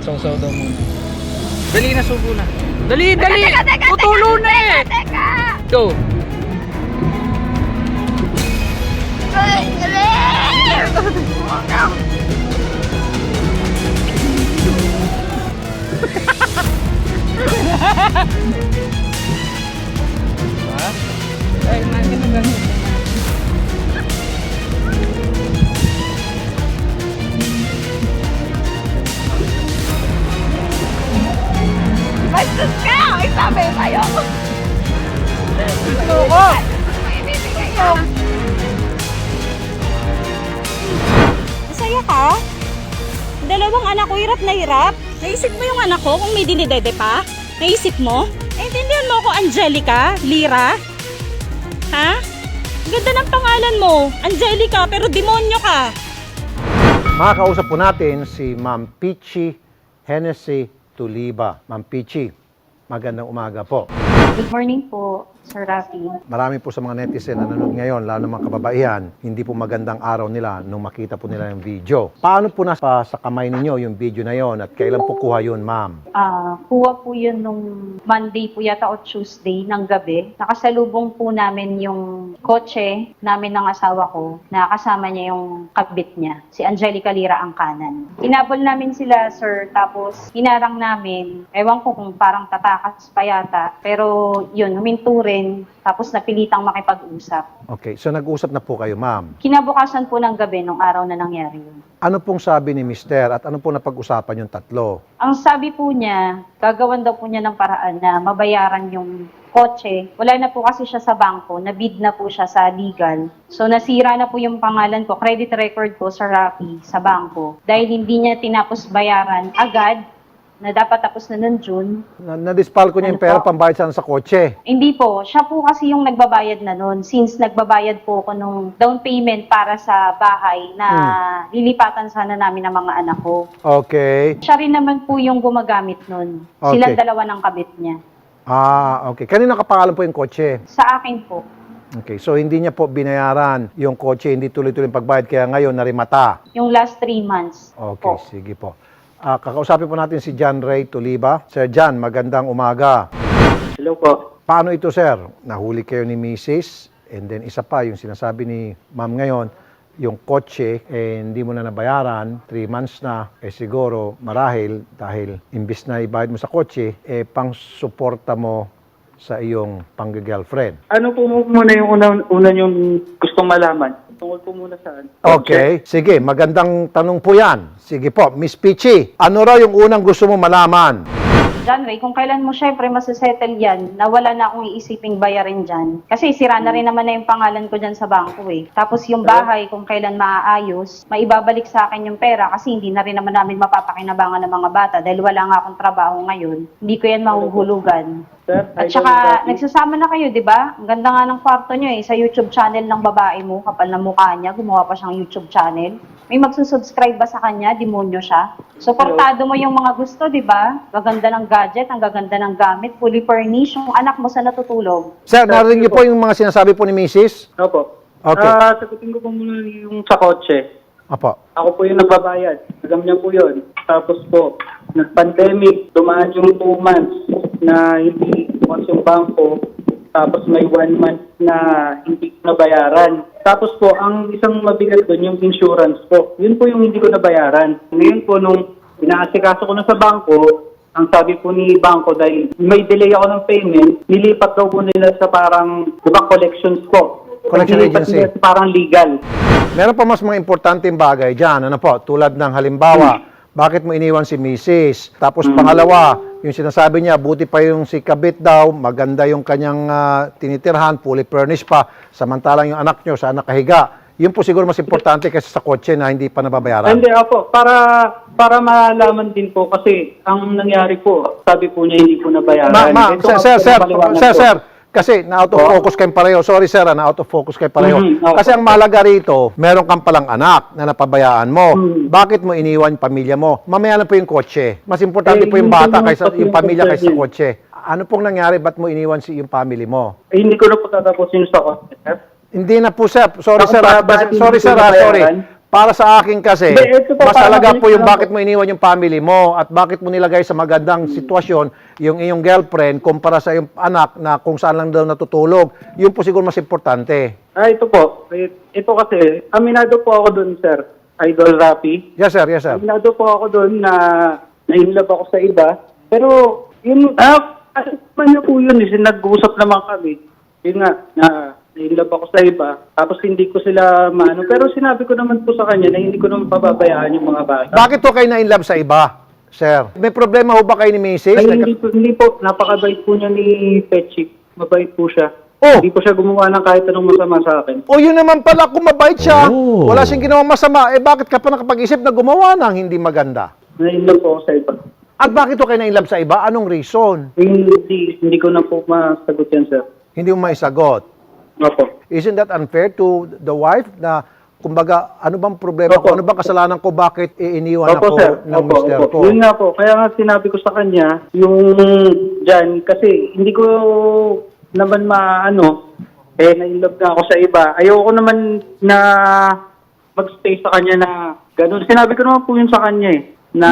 Sausaw daw muna. Dali na, subo na. Dali, dali! Teka, teka, teka, Tutulo na eh! Teka! Go! Ay, dali! Ha? Ay, mami, magagamit Sabi sa'yo! Gusto ko! Ibibigay ko! Masaya ka? Dalawang anak ko hirap na hirap. Naisip mo yung anak ko kung may dinidede pa? Naisip mo? Naintindihan mo ako, Angelica? Lira? Ha? Ganda ng pangalan mo. Angelica, pero demonyo ka. Makakausap po natin si Ma'am Pichi Hennessy Tuliba. Ma'am Pichi, magandang umaga po. Good morning po, Sir Rafi. Marami po sa mga netizen na nanonood ngayon, lalo ng mga kababaihan, hindi po magandang araw nila nung makita po nila yung video. Paano po nasa sa kamay ninyo yung video na yon at kailan po kuha yun, ma'am? Ah, kuha po yun nung Monday po yata o Tuesday ng gabi. Nakasalubong po namin yung kotse namin ng asawa ko na kasama niya yung kabit niya, si Angelica Lira ang kanan. Inabol namin sila, sir, tapos hinarang namin. Ewan ko kung parang tatakas pa yata. Pero yun, huminto rin. Tapos napilitang makipag-usap. Okay, so nag-usap na po kayo, ma'am. Kinabukasan po ng gabi nung araw na nangyari yun. Ano pong sabi ni Mister at ano pong napag-usapan yung tatlo? Ang sabi po niya, gagawan daw po niya ng paraan na mabayaran yung kotse. Wala na po kasi siya sa bangko, nabid na po siya sa legal. So nasira na po yung pangalan ko, credit record ko sa Rappi, sa bangko. Dahil hindi niya tinapos bayaran agad, na dapat tapos na ng June. Na- Na-dispal ko niya yung Ano pera po? pambayad sana sa kotse. Hindi po, siya po kasi yung nagbabayad na noon. Since nagbabayad po ako nung down payment para sa bahay na lilipatan sana namin ng mga anak ko. Okay. Siya rin naman po yung gumagamit noon. Okay. Silang dalawa ng kabit niya. Ah, okay. Kanina kapangalan po yung kotse? Sa akin po. Okay, so hindi niya po binayaran yung kotse, hindi tuloy-tuloy yung pagbayad, kaya ngayon narimata. Yung last three months. Okay, po. sige po. Ah, kakausapin po natin si John Ray Tuliba. Sir John, magandang umaga. Hello po. Paano ito, sir? Nahuli kayo ni Mrs. And then isa pa, yung sinasabi ni ma'am ngayon, yung kotse, eh, hindi mo na nabayaran, 3 months na, eh siguro marahil dahil imbis na ibayad mo sa kotse, eh pang suporta mo sa iyong pang-girlfriend. Ano po muna yung una, una yung gustong malaman? Tungkol po muna saan? Okay, sige, magandang tanong po yan. Sige po, Miss Pichi, ano raw yung unang gusto mo malaman? John Ray, kung kailan mo syempre masusettle yan, na wala na akong iisiping bayarin dyan. Kasi sira na rin naman na yung pangalan ko dyan sa bangko eh. Tapos yung bahay, kung kailan maaayos, maibabalik sa akin yung pera kasi hindi na rin naman namin mapapakinabangan ng mga bata dahil wala nga akong trabaho ngayon. Hindi ko yan mahuhulugan. Sir, At I saka, nagsasama na kayo, di ba? Ang ganda nga ng kwarto nyo eh, sa YouTube channel ng babae mo, kapal na mukha niya, gumawa pa siyang YouTube channel. May magsusubscribe ba sa kanya? Demonyo siya. Suportado mo yung mga gusto, di ba? Gaganda ng gadget, ang gaganda ng gamit, fully furnished, yung anak mo sa natutulog. Sir, narinig niyo po yung mga sinasabi po ni Mrs.? Opo. Okay. Ah, sagutin ko po muna yung sa kotse. Apo. Ako po yung nagbabayad. Alam niya po yun. Tapos po, nag-pandemic, dumaan yung two months na hindi bukas yung bangko. Tapos may one month na hindi ko nabayaran. Tapos po, ang isang mabigat doon, yung insurance po. Yun po yung hindi ko nabayaran. Ngayon po, nung inaasikaso ko na sa bangko, ang sabi po ni bangko dahil may delay ako ng payment, nilipat daw po nila sa parang, di ba, collections po. Collection Nilipat agency. nila sa parang legal. Meron pa mas mga importanteng bagay dyan. Ano po? Tulad ng halimbawa, bakit mo iniwan si Mrs. Tapos pangalawa, yung sinasabi niya, buti pa yung si Kabit daw, maganda yung kanyang ah, tinitirhan, fully furnished pa, samantalang yung anak nyo sa anak kahiga. Yun po siguro mas importante kaysa sa kotse na hindi pa nababayaran. Hindi, ako, para para malaman din po kasi ang nangyari po, sabi po niya hindi po nabayaran. Ma, ma, Ito sir, sir, sir, sir, sir, kasi na-out of focus kayo pareho. Sorry, sir, ah, na-out of focus kayo pareho. Mhm, okay. Kasi ang malaga rito, meron kang palang anak na napabayaan mo. Mhm. Bakit mo iniwan yung pamilya mo? Mamaya na po yung kotse. Mas importante Eh, po yung yun bata kaysa yung yung pamilya kaysa sa concern kotse. Ano pong nangyari? Ba't mo iniwan si yung family mo? Eh, hindi ko na po tatapusin sa kotse. sir. Hindi na po, sir. Sorry, Bakit sir. ba- ah, bakit sorry, sir. ah, sorry. nabayaran? Para sa akin kasi, mas talaga po yung bakit mo iniwan yung family mo at bakit mo nilagay sa magandang sitwasyon yung iyong girlfriend kumpara sa iyong anak na kung saan lang daw natutulog. Yun po siguro mas importante. Ah, ito po. Ito kasi, aminado po ako doon, sir. Idol Rapi. Yes, sir. Yes, sir. Aminado po ako doon na na-inlove ako sa iba. Pero, yun, ah, naman niya po yun, eh, nag-uusap naman kami. Yun nga, na na-inlove ako sa iba. Tapos hindi ko sila maano. Pero sinabi ko naman po sa kanya na hindi ko naman pababayaan yung mga bata. Bakit to kayo na-inlove sa iba, sir? May problema ho ba kayo ni Mrs.? Ay, hindi po, hindi po. Napakabait po niya ni Petchik. Mabait po siya. Oh! Hindi po siya gumawa ng kahit anong masama sa akin. O yun naman pala, kung mabait siya, wala siyang ginawang masama, eh bakit ka pa nakapag-isip na gumawa ng hindi maganda? Na-inlove po ako sa iba. At bakit to kayo na-inlove sa iba? Anong reason? Hindi, hindi ko na po masagot yan, sir. Hindi mo maisagot. Opo. Isn't that unfair to the wife na kumbaga, ano bang problema ko? Opo. Ano bang kasalanan ko? Bakit iiniwan Opo, ako sir. ng Opo, mister opo. ko? Yun nga po. Kaya nga sinabi ko sa kanya, yung dyan, kasi hindi ko naman maano, eh, na-inlove na ako sa iba. Ayoko naman na mag-stay sa kanya na ganun. Sinabi ko naman po yun sa kanya eh, na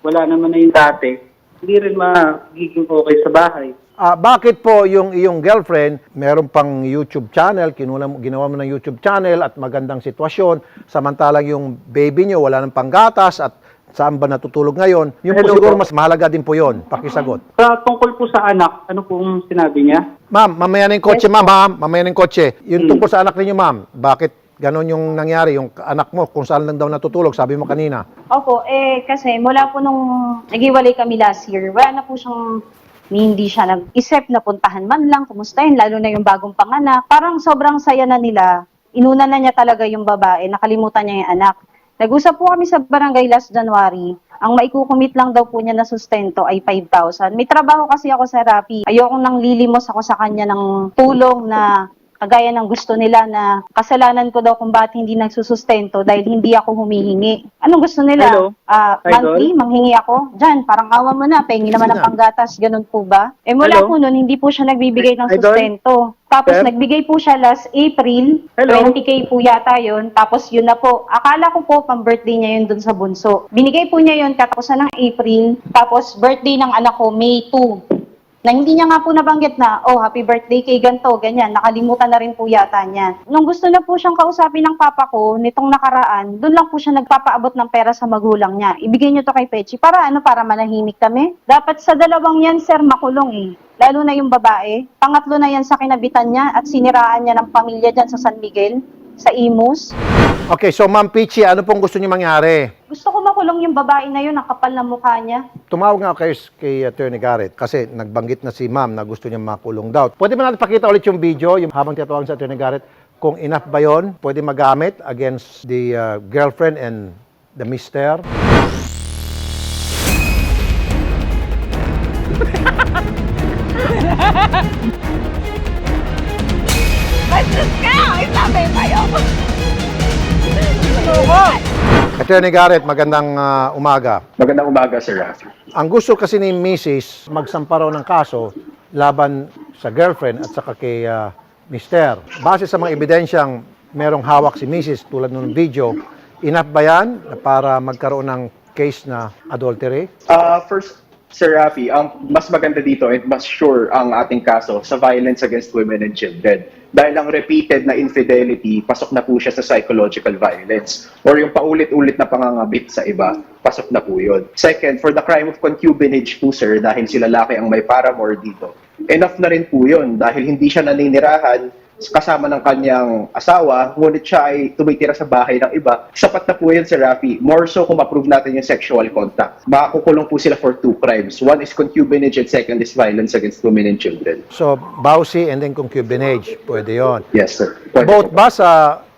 wala naman na yung dati. Hindi rin magiging okay sa bahay. Ah, bakit po yung iyong girlfriend, meron pang YouTube channel, kinuna mo, ginawa mo ng YouTube channel at magandang sitwasyon, samantalang yung baby niyo wala ng panggatas at saan ba natutulog ngayon? Yung po Hello siguro po. mas mahalaga din po yon. Pakisagot. Sa tungkol po sa anak, ano pong sinabi niya? Ma'am, mamaya na yung kotse, ma'am, ma'am. Mamaya na yung kotse. Yung Hmm. tungkol sa anak ninyo, ma'am. Bakit ganon yung nangyari? Yung anak mo, kung saan lang daw natutulog, sabi mo kanina. Opo, eh kasi mula po nung naghiwalay kami last year, wala na po siyang hindi siya nag-isip na puntahan man lang, kumustahin, lalo na yung bagong panganak. Parang sobrang saya na nila. Inuna na niya talaga yung babae, nakalimutan niya yung anak. Nag-usap po kami sa barangay last January. Ang maikukumit lang daw po niya na sustento ay 5,000. May trabaho kasi ako sa Rappi. Ayokong nang lilimos ako sa kanya ng tulong na kagaya ng gusto nila na kasalanan ko daw kung bakit hindi nagsusustento dahil hindi ako humihingi. Anong gusto nila? Hello? Ah, Idol? monthly, manghingi ako. Diyan, parang awa mo na, pengi naman ng panggatas, ganun po ba? Eh mula Hello? po nun, hindi po siya nagbibigay ng Idol? sustento. Tapos Sir? nagbigay po siya last April, Hello? 20k po yata yun. Tapos yun na po, akala ko po pang birthday niya yun dun sa bunso. Binigay po niya yun katapusan ng April, tapos birthday ng anak ko, May 2. Na hindi niya nga po nabanggit na, oh, happy birthday kay ganto, ganyan. Nakalimutan na rin po yata niya. Nung gusto na po siyang kausapin ng papa ko, nitong nakaraan, doon lang po siya nagpapaabot ng pera sa magulang niya. Ibigay niyo to kay Pechi. Para ano, para manahimik kami? Dapat sa dalawang yan, sir, makulong eh. Lalo na yung babae. Pangatlo na yan sa kinabitan niya at siniraan niya ng pamilya dyan sa San Miguel, sa Imus. Okay, so Ma'am Pichi, ano pong gusto niyo mangyari? Gusto ko makulong yung babae na yun, ang kapal ng mukha niya. Tumawag nga ako kay, kay Attorney Garrett kasi nagbanggit na si Ma'am na gusto niya makulong daw. Pwede ba natin pakita ulit yung video, yung habang tiyatawag sa Attorney Garrett, kung enough ba yun, pwede magamit against the uh, girlfriend and the mister? Ay, sabi sa'yo! Attorney Garrett, magandang uh, umaga. Magandang umaga, Sir Rafi. Ang gusto kasi ni Mrs. magsampa raw ng kaso laban sa girlfriend at saka kay uh, mister. Base sa mga ebidensyang merong hawak si Mrs. tulad ng video, enough ba yan na para magkaroon ng case na adultery? Uh, first, Sir Rafi, ang mas maganda dito and mas sure ang ating kaso sa violence against women and children. Dahil ang repeated na infidelity, pasok na po siya sa psychological violence. Or yung paulit-ulit na pangangabit sa iba, pasok na po yun. Second, for the crime of concubinage po, sir, dahil si lalaki ang may paramour dito, enough na rin po yun dahil hindi siya naninirahan kasama ng kanyang asawa, ngunit siya ay tumitira sa bahay ng iba. Sapat na po yun, Sir Rafi. More so kung approve natin yung sexual contact. Makukulong po sila for two crimes. One is concubinage and second is violence against women and children. So, bawsi and then concubinage, pwede yon. Yes, sir. Pwede Both po. ba sa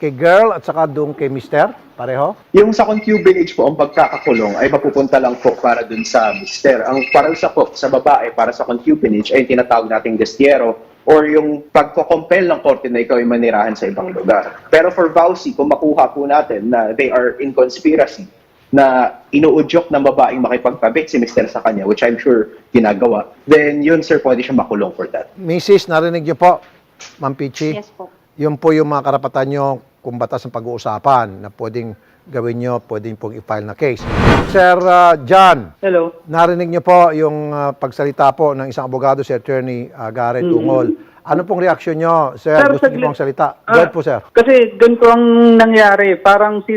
kay girl at saka doon kay mister? Pareho? Yung sa concubinage po, ang pagkakakulong ay mapupunta lang po para dun sa mister. Ang parang sa po, sa babae, para sa concubinage ay tinatawag nating destiero or yung pagko-compel ng korte na ikaw ay manirahan sa ibang lugar. Pero for vowsy, kung makuha po natin na they are in conspiracy, na inuudyok ng babaeng makipagkabit si Mr. sa kanya, which I'm sure ginagawa, then yun, sir, pwede siya makulong for that. Mrs., narinig niyo po, Ma'am Pichi? Yes po. Yun po yung mga karapatan nyo kung batas ng pag-uusapan na pwedeng gawin nyo, pwede nyo pong i-file na case. Sir ah, John, Hello. narinig nyo po yung ah, pagsalita po ng isang abogado, si Attorney ah, Garrett Ungol. Ano pong reaksyon nyo, sir? Sir, Gusto nyo pong salita? Ah, Go po, sir. Kasi ganito ang nangyari. Parang si,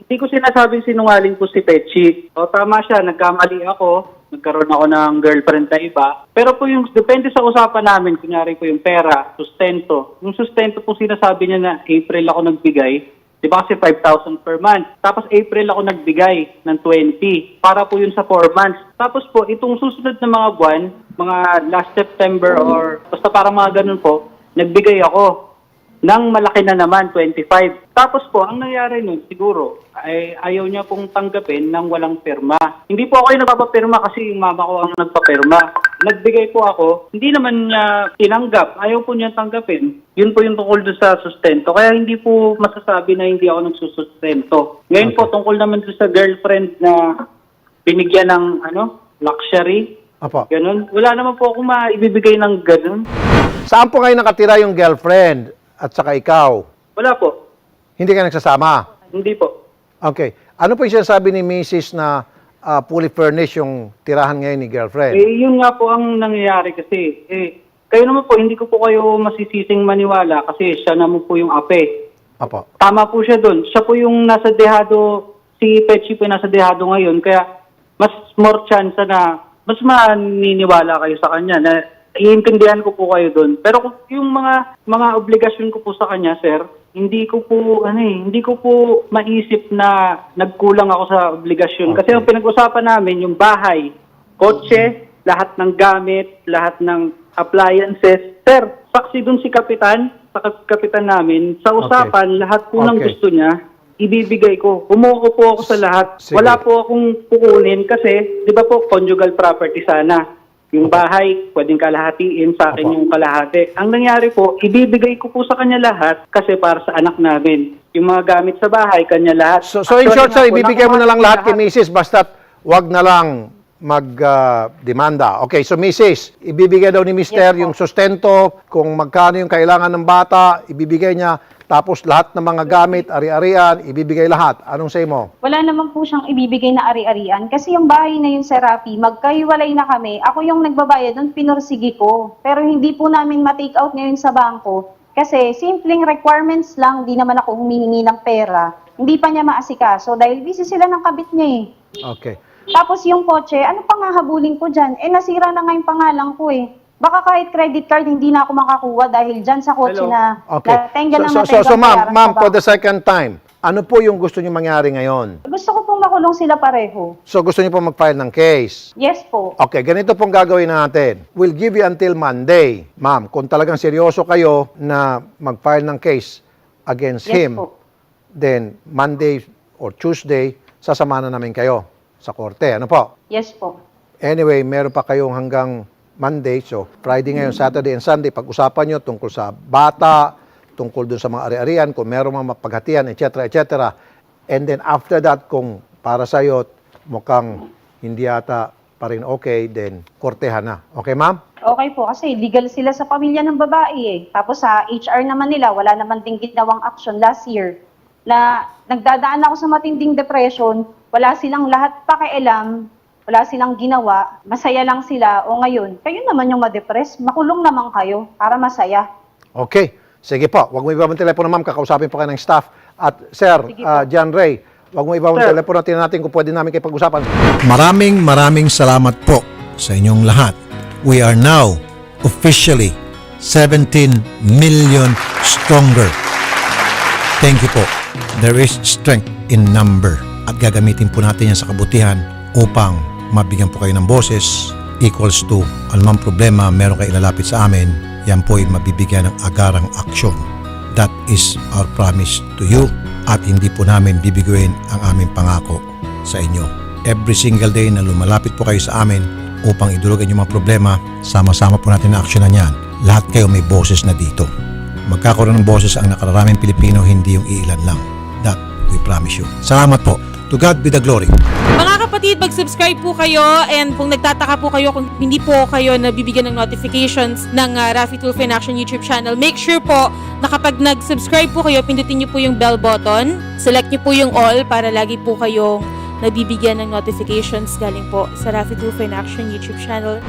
hindi ko sinasabing sinungaling ko si Pechi. O tama siya, nagkamali ako. Nagkaroon ako ng girlfriend na iba. Pero po yung, depende sa usapan namin, kunyari po yung pera, sustento. Yung sustento po sinasabi niya na April ako nagbigay. Di ba kasi 5,000 per month. Tapos April ako nagbigay ng 20. Para po yun sa 4 months. Tapos po, itong susunod na mga buwan, mga last September or basta parang mga ganun po, nagbigay ako ng malaki na naman, 25. Tapos po, ang nangyari nun, siguro, ay ayaw niya pong tanggapin ng walang pirma. Hindi po ako yung nagpapapirma kasi yung mama ko ang nagpapirma. Nagbigay po ako, hindi naman niya tinanggap. Ayaw po niya tanggapin. Yun po yung tungkol doon sa sustento. Kaya hindi po masasabi na hindi ako nagsusustento. Ngayon po, tungkol naman doon sa girlfriend na binigyan ng ano, luxury. Apo. Ganun. Wala naman po akong maibibigay ng ganun. Saan po ngayon nakatira yung girlfriend at saka ikaw? Wala po. Hindi ka nagsasama? Hindi po. Okay. Ano po yung sinasabi ni Mrs. na ah, fully furnished yung tirahan ngayon ni girlfriend? Eh, yun nga po ang nangyayari kasi. Eh, kayo naman po, hindi ko po kayo masisising maniwala kasi siya naman po yung ape. Apo. Tama po siya doon. Siya po yung nasa dehado, si Pechi po yung nasa dehado ngayon. Kaya mas more chance na, mas maniniwala kayo sa kanya na iintindihan ko po kayo doon. Pero kung yung mga mga obligasyon ko po sa kanya, sir, hindi ko po ano eh, hindi ko po maisip na nagkulang ako sa obligasyon. Kasi ang pinag-usapan namin yung bahay, kotse, lahat ng gamit, lahat ng appliances. Sir, saksi doon si kapitan, sa kap- kapitan namin, sa usapan, lahat po ng Okay. gusto niya, ibibigay ko. Umuko po ako sa lahat. Sige. Wala po akong kukunin kasi, di ba po, conjugal property sana. Yung bahay, pwedeng kalahatiin sa akin Opo. yung kalahati. Ang nangyari po, ibibigay ko po sa kanya lahat kasi para sa anak namin. Yung mga gamit sa bahay, kanya lahat. So, so in Actually short, nga sir, po, ibibigay mo na lang lahat kay. Mrs. basta't wag na lang mag-demanda. okay, so Mrs., ibibigay daw ni Mr. Yes, po. yung sustento, kung magkano yung kailangan ng bata, ibibigay niya, tapos lahat ng mga gamit, ari-arian, ibibigay lahat. Anong say mo? Wala naman po siyang ibibigay na ari-arian. Kasi yung bahay na yun, Sir Rafi, magkahiwalay na kami. Ako yung nagbabayad doon, pinursigi ko. Pero hindi po namin ma-take out ngayon sa bangko. Kasi simpleng requirements lang, di naman ako humihingi ng pera. Hindi pa niya maasikaso dahil busy sila ng kabit niya eh. Okay. Tapos yung kotse, ano pa nga habulin ko dyan? Eh, nasira na nga yung pangalan ko eh. Baka kahit credit card, hindi na ako makakuha dahil dyan sa kotse Hello? na Okay. natenga ng So, so, so, so, ma'am, bayaran ma'am, for the second time, ano po yung gusto niyo mangyari ngayon? Gusto ko pong makulong sila pareho. So, gusto niyo po mag-file ng case? Yes po. Okay, ganito pong gagawin natin. We'll give you until Monday. Ma'am, kung talagang seryoso kayo na mag-file ng case against Yes him, po. then Monday or Tuesday, sasama na namin kayo sa korte. Ano po? Yes po. Anyway, meron pa kayong hanggang Monday. So, Friday ngayon, Saturday and Sunday, pag-usapan nyo tungkol sa bata, tungkol dun sa mga ari-arian, kung meron mga mapaghatian, etc., etc. And then after that, kung para sa'yo mukhang hindi yata pa rin okay, then kortehan na. Okay, ma'am? Okay po, kasi legal sila sa pamilya ng babae eh. Tapos sa HR naman nila, wala naman ding ginawang action last year na nagdadaan ako sa matinding depression, wala silang lahat pakialam, wala silang ginawa, masaya lang sila, o ngayon, kayo naman yung ma-depress, makulong naman kayo para masaya. Okay. Sige po. Huwag mo ibabang telepono, ma'am. Kakausapin po kayo ng staff. At, sir, ah, John Ray, huwag mo ibabang Sir. telepono. Tingnan natin kung pwede namin kayo pag-usapan. Maraming maraming salamat po sa inyong lahat. We are now officially 17 million stronger. Thank you po. There is strength in number at gagamitin po natin yan sa kabutihan upang mabigyan po kayo ng boses equals to anumang problema meron kayo ilalapit sa amin, yan po ay mabibigyan ng agarang aksyon. That is our promise to you at hindi po namin bibiguin ang aming pangako sa inyo. Every single day na lumalapit po kayo sa amin upang idulugan yung mga problema, sama-sama po natin na aksyonan yan. Lahat kayo may boses na dito. Magkakaroon ng boses ang nakararaming Pilipino, hindi yung iilan lang. That we promise you. Salamat po. To God be the glory. Mga kapatid, mag-subscribe po kayo and kung nagtataka po kayo kung hindi po kayo nabibigyan ng notifications ng uh, Rafi Tulfo Action YouTube channel, make sure po na kapag nag-subscribe po kayo, pindutin niyo po yung bell button, select niyo po yung all para lagi po kayong nabibigyan ng notifications galing po sa Rafi Tulfo in Action YouTube channel.